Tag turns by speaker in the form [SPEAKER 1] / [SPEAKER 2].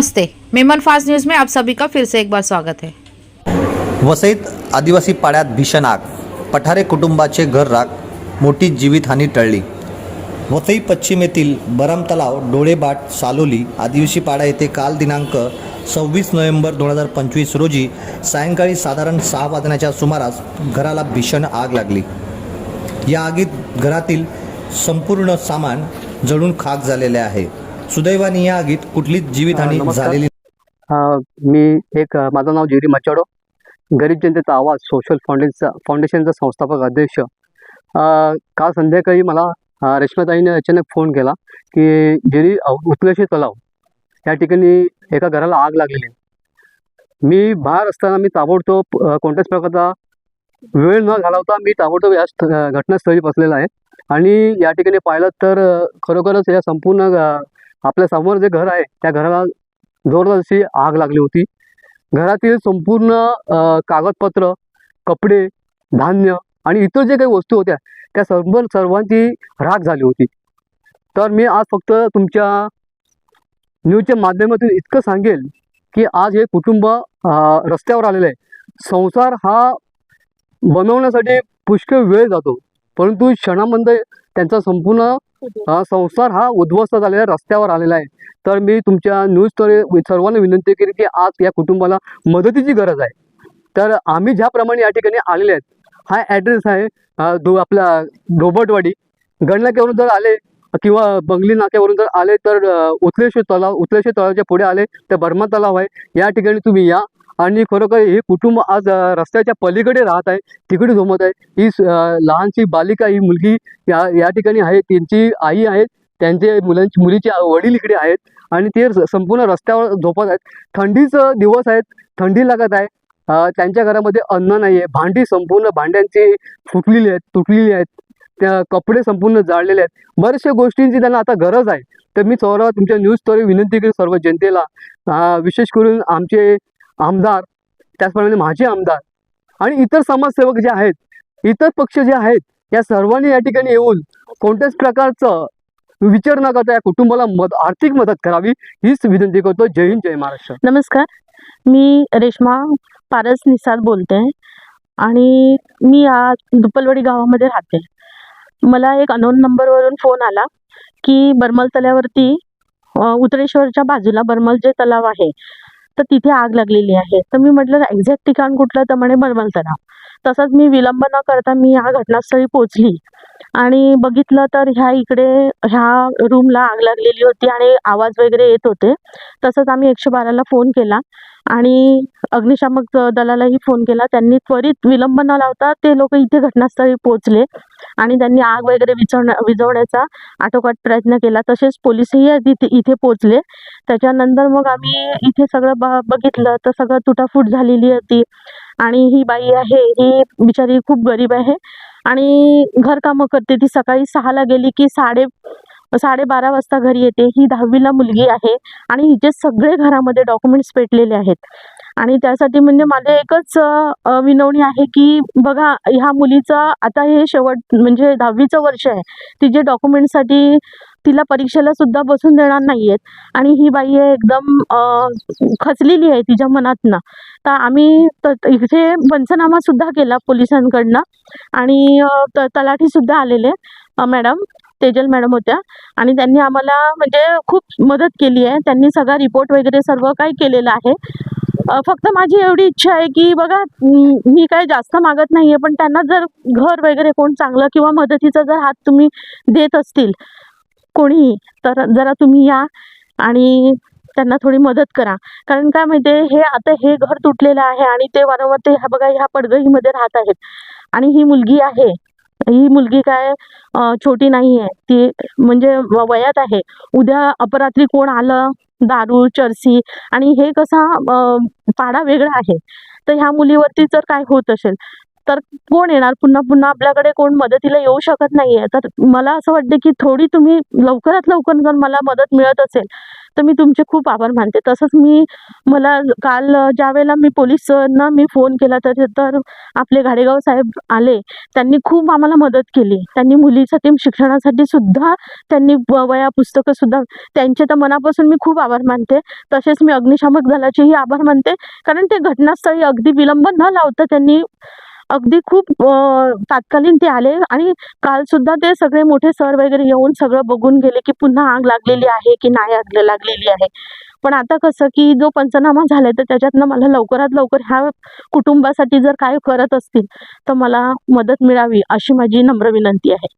[SPEAKER 1] नमस्ते Memon fast news में आप सभी का फिर से एक बार स्वागत है।
[SPEAKER 2] वसईत आदिवासी पाड्यात भीषण आग पठारे कुटुंबाचे घर राख मोठी जीवितहानी टळली. वसई पश्चिमेतील बराम तलाव डोळेबाट सालोली आदिवासी पाडा येथे काल दिनांक सव्वीस नोव्हेंबर दोन हजार पंचवीस रोजी सायंकाळी साधारण सहा वाजण्याच्या सुमारास घराला भीषण आग लागली. या आगीत घरातील संपूर्ण सामान जळून खाक झालेले आहे. सुदैवाने या आगीत कुठलीच जीवितहानी. झालेली
[SPEAKER 3] मी एक माझं नाव जेरी मचाडो. गरीब जनतेचा आवाज सोशल फाउंडेशनचा फाउंडेशनचा संस्थापक अध्यक्ष. काल संध्याकाळी मला रेश्माताईने अचानक फोन केला की जेरी अ, उतलेशे तलाव. या ठिकाणी एका घराला आग लागलेली. आहे मी बाहेर असताना मी ताबडतोब कोणत्याच प्रकारचा वेळ न घालवता मी ताबडतोब या घटनास्थळी बसलेला आहे. आणि या ठिकाणी पाहिलं तर खरोखरच या संपूर्ण आपल्यासमोर जे घर आहे त्या घराला जोरदार अशी आग लागली होती. घरातील संपूर्ण कागदपत्र कपडे धान्य आणि इतर जे काही वस्तू होत्या त्या सर्व सर्वांची राख झाली होती. तर मी आज फक्त तुमच्या न्यूजच्या माध्यमातून इतकं सांगेल की आज हे कुटुंब रस्त्यावर आलेलं आहे. संसार हा बनवण्यासाठी पुष्कळ वेळ जातो. परंतु क्षणामध्ये त्यांचा संपूर्ण हा संसार हा उद्ध्वस्त झालेला रस्त्यावर आलेला आहे. तर मी तुमच्या न्यूजद्वारे सर्वांना विनंती केली की आज या कुटुंबाला मदतीची गरज आहे. तर आम्ही ज्याप्रमाणे या ठिकाणी आलेले आहेत हा ॲड्रेस आहे दो आपला ढोबटवाडी गणनाक्यावरून जर आले किंवा बंगली नाक्यावरून जर आले तर उथलेश्वर उतलेश्वर तलाव उतलेश्वर तलावाच्या पुढे आले तर बर्मा तलाव आहे. या ठिकाणी तुम्ही या. आणि खरोखर हे कुटुंब आज रस्त्याच्या पलीकडे राहत आहे तिकडे झोमत आहे. ही लहानशी बालिका ही मुलगी या या ठिकाणी आहे त्यांची आई आहे त्यांचे मुलांची मुलीचे वडील इकडे आहेत आणि ते स- संपूर्ण रस्त्यावर झोपत आहेत. थंडीचं दिवस आहेत थंडी लागत आहे. त्यांच्या घरामध्ये अन्न नाही आहे भांडी संपूर्ण भांड्यांची फुटलेली आहेत तुटलेली आहेत त्या कपडे संपूर्ण जाळलेले आहेत. बऱ्याचशा गोष्टींची त्यांना आता गरज आहे. तर मी सर्व तुमच्या न्यूज स्टोरी विनंती करेन सर्व जनतेला. विशेष करून आमचे आमदार त्याचप्रमाणे माझे आमदार आणि इतर समाजसेवक जे आहेत इतर पक्ष जे आहेत या सर्वांनी या ठिकाणी येऊन कोणत्याच प्रकारचं विचार न करता या कुटुंबाला मद आर्थिक मदत करावी हीच विनंती करतो. जय हिंद जय महाराष्ट्र.
[SPEAKER 4] नमस्कार. मी रेश्मा पारस निसाद बोलते आणि मी या दुपलवडी गावामध्ये राहते. मला एक अनोन नंबरवरून फोन आला की बर्मल तल्यावरती उतरेश्वरच्या बाजूला बर्मल जे तलाव आहे तर तिथे आग लागलेली आहे. तर मी म्हटलं एक्झॅक्ट ठिकाण कुठलं? तर म्हणे बर्मल तलाव तसंच मी विलंब न करता मी या घटनास्थळी पोचली आणि बघितलं तर ह्या इकडे ह्या रूमला आग लागलेली होती आणि आवाज वगैरे येत होते. तसंच आम्ही एकशे बाराला फोन केला आणि अग्निशामक दलालाही फोन केला. त्यांनी त्वरित विलंब न लावता ते लोक इथे घटनास्थळी पोहोचले आणि त्यांनी आग वगैरे विझवण्या विझवण्याचा आटोकाट प्रयत्न केला. तसेच पोलीसही तिथे इथे पोहोचले. त्याच्यानंतर मग आम्ही इथे सगळं ब बघितलं तर सगळं तुटाफूट झालेली होती. आणि ही बाई आहे ही बिचारी खूप गरीब आहे. आणि घरकामं करते ती सकाळी सहाला गेली की साडे साडेबारा वाजता घरी येते. ही दहावीला मुलगी आहे आणि हिचे सगळे घरामध्ये डॉक्युमेंट्स पेटलेले आहेत. आणि त्यासाठी म्हणजे माझे एकच विनवणी आहे की बघा ह्या मुलीचं आता हे शेवट म्हणजे दहावीचं वर्ष आहे. तिचे डॉक्युमेंटसाठी तिला परीक्षेला सुद्धा बसून देणार नाही आहेत आणि ही बाई आहे एकदम खचलेली आहे तिच्या मनातनं. तर आम्ही इथे पंचनामा सुद्धा केला पोलिसांकडनं. आणि तलाठी सुद्धा आलेले मॅडम. तेजल मॅडम होत्या. आणि त्यांनी आम्हाला म्हणजे खूप मदत केली आहे. त्यांनी सगळा रिपोर्ट वगैरे सर्व काही केलेलं आहे. फक्त माझी एवढी इच्छा आहे की बघा मी काय जास्त मागत नाही आहे पण त्यांना जर घर वगैरे कोण चांगलं किंवा मदतीचा जर हात तुम्ही देत असतील कोणीही तर जरा तुम्ही या आणि त्यांना थोडी मदत करा. कारण काय माहिती आहे हे आता हे घर तुटलेलं आहे आणि ते वारंवार ते ह्या बघा ह्या पडगईमध्ये राहत आहेत. आणि ही मुलगी आहे. ही मुलगी काय छोटी नाही आहे ती म्हणजे वयात आहे. उद्या अपरात्री कोण आलं? दारू चरसी आणि हे कसा पाडा वेगळा आहे. तर ह्या मुलीवरती जर काय होत असेल तर कोण येणार? पुन्हा पुन्हा आपल्याकडे कोण मदतीला येऊ शकत नाहीये. तर मला असं वाटतं की थोडी तुम्ही लवकरात लवकर जर मला मदत मिळत असेल तर मी तुमचे खूप आभार मानते. तसंच मी मला काल ज्या वेळेला मी पोलिसांना मी फोन केला तर तर आपले घाडेगाव साहेब आले. त्यांनी खूप आम्हाला मदत केली. त्यांनी मुलीसाठी शिक्षणासाठी सुद्धा त्यांनी वया पुस्तकं सुद्धा त्यांचे तर मनापासून मी खूप आभार मानते. तसेच मी अग्निशामक दलाचेही आभार मानते. कारण ते घटनास्थळी अगदी विलंब न लावता त्यांनी अगदी खूप तात्कालीन ते आले आणि काल सुद्धा ते सगळे मोठे सर वगैरे येऊन सगळं बघून गेले की पुन्हा आग लागलेली आहे की नाही आग लागलेली आहे. पण आता कसं की जो पंचनामा झालाय तर त्याच्यातनं मला लवकरात लवकर ह्या कुटुंबासाठी जर काय करत असतील तर मला मदत मिळावी अशी माझी नम्र विनंती आहे.